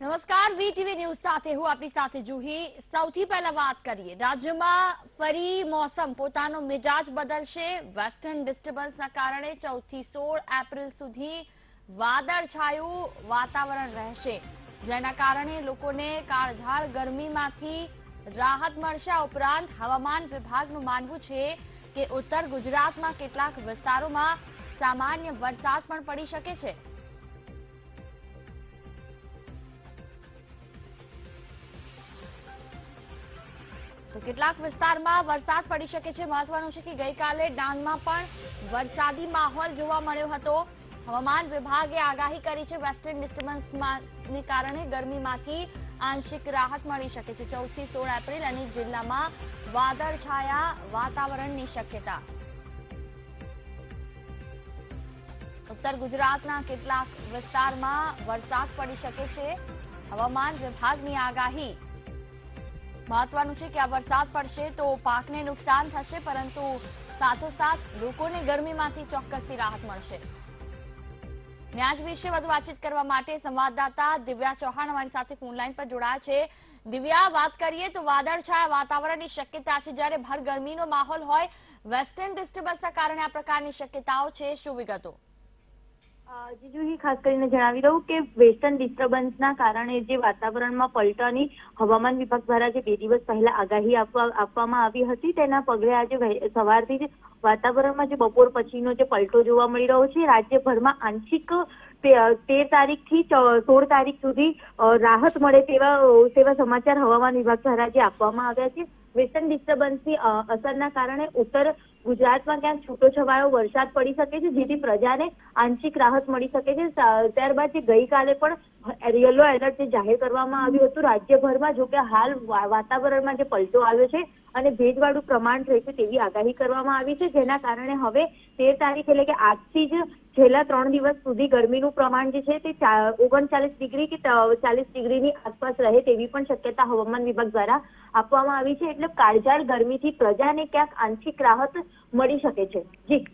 નમસ્કાર, VTV news સાથે હું આપની સાથે જુહી. સૌથી પહેલા વાત કરીએ. રાજ્યમાં ફરી મોસમ પોતાનો મિજાજ બદલશે. વેસ્ટર્ન ડિસ્ટર્બન્સના કારણે ચૌદથી સોળ એપ્રિલ સુધી વાદળછાયું વાતાવરણ રહેશે. જેના કારણે લોકોને કાળઝાળ ગરમીમાંથી રાહત મળશે. ઉપરાંત હવામાન વિભાગનું માનવું છે કે ઉત્તર ગુજરાતમાં કેટલાક વિસ્તારોમાં સામાન્ય વરસાદ પણ પડી શકે છે. તો કેટલાક વિસ્તારમાં વરસાદ પડી શકે છે. મહત્વનું છે કે ગઈકાલે ડાંગમાં પણ વરસાદી માહોલ જોવા મળ્યો હતો. હવામાન વિભાગે આગાહી કરી છે વેસ્ટર્ન ડિસ્ટર્બન્સને કારણે ગરમીમાંથી આંશિક રાહત મળી શકે છે. ચૌદથી સોળ એપ્રિલ અને જિલ્લામાં વાદળછાયા વાતાવરણની શક્યતા. ઉત્તર ગુજરાતના કેટલાક વિસ્તારમાં વરસાદ પડી શકે છે. હવામાન વિભાગની આગાહી મહત્વનું છે કે આ વરસાદ પડશે તો પાકને નુકસાન થશે, પરંતુ સાથોસાથ લોકોને ગરમીમાંથી ચોક્કસથી રાહત મળશે. ન્યાજ વિશે વધુ વાતચીત કરવા માટે સંવાદદાતા દિવ્યા ચૌહાણ અમારી સાથે ફોનલાઈન પર જોડાયા છે. દિવ્યા, વાત કરીએ તો વાદળછાયા વાતાવરણની શક્યતા છે. જ્યારે ભર ગરમીનો માહોલ હોય, વેસ્ટર્ન ડિસ્ટર્બન્સના કારણે આ પ્રકારની શક્યતાઓ છે. શું વિગતો? જીજુહી, ખાસ કરીને જણાવી દઉં કે વેસ્ટર્ન ડિસ્ટર્બન્સના કારણે જે વાતાવરણમાં પલટાની હવામાન વિભાગ દ્વારા જે બે દિવસ પહેલા આગાહી આપવા, આપવામાં આવી હતી, તેના પગલે આજે સવારથી જ વાતાવરણમાં જે બપોર પછીનો જે પલટો જોવા મળી રહ્યો છે, રાજ્યભરમાં આંશિક તેર તારીખથી સોળ તારીખ સુધી રાહત મળે તેવા તેવા સમાચાર હવામાન વિભાગ દ્વારા જે આપવામાં આવ્યા છે. વેસ્ટર્ન ડિસ્ટર્બન્સની અસરના કારણે ઉત્તર ગુજરાતમાં ક્યાંક છૂટોછવાયો વરસાદ પડી શકે છે, જેથી પ્રજાને આંશિક રાહત મળી શકે છે. ત્યારબાદ જે ગઈકાલે પણ યલો એલર્ટ જે જાહેર કરવામાં આવ્યું હતું, રાજ્યભરમાં જો કે હાલ વાતાવરણમાં જે પલટો આવ્યો છે અને ભેજવાળું પ્રમાણ રહેશે તેવી આગાહી કરવામાં આવી છે, જેના કારણે હવે તેર તારીખ એટલે કે આજથી જ છેલ્લા ત્રણ દિવસ સુધી ગરમીનું પ્રમાણ જે છે તે ઓગણચાલીસ ડિગ્રી કે ચાલીસ ડિગ્રીની આસપાસ રહે તેવી પણ શક્યતા હવામાન વિભાગ દ્વારા આપવામાં આવી છે, એટલે કાળઝાળ ગરમીથી પ્રજાને ક્યાંક આંશિક રાહત મળી શકે છે. જી.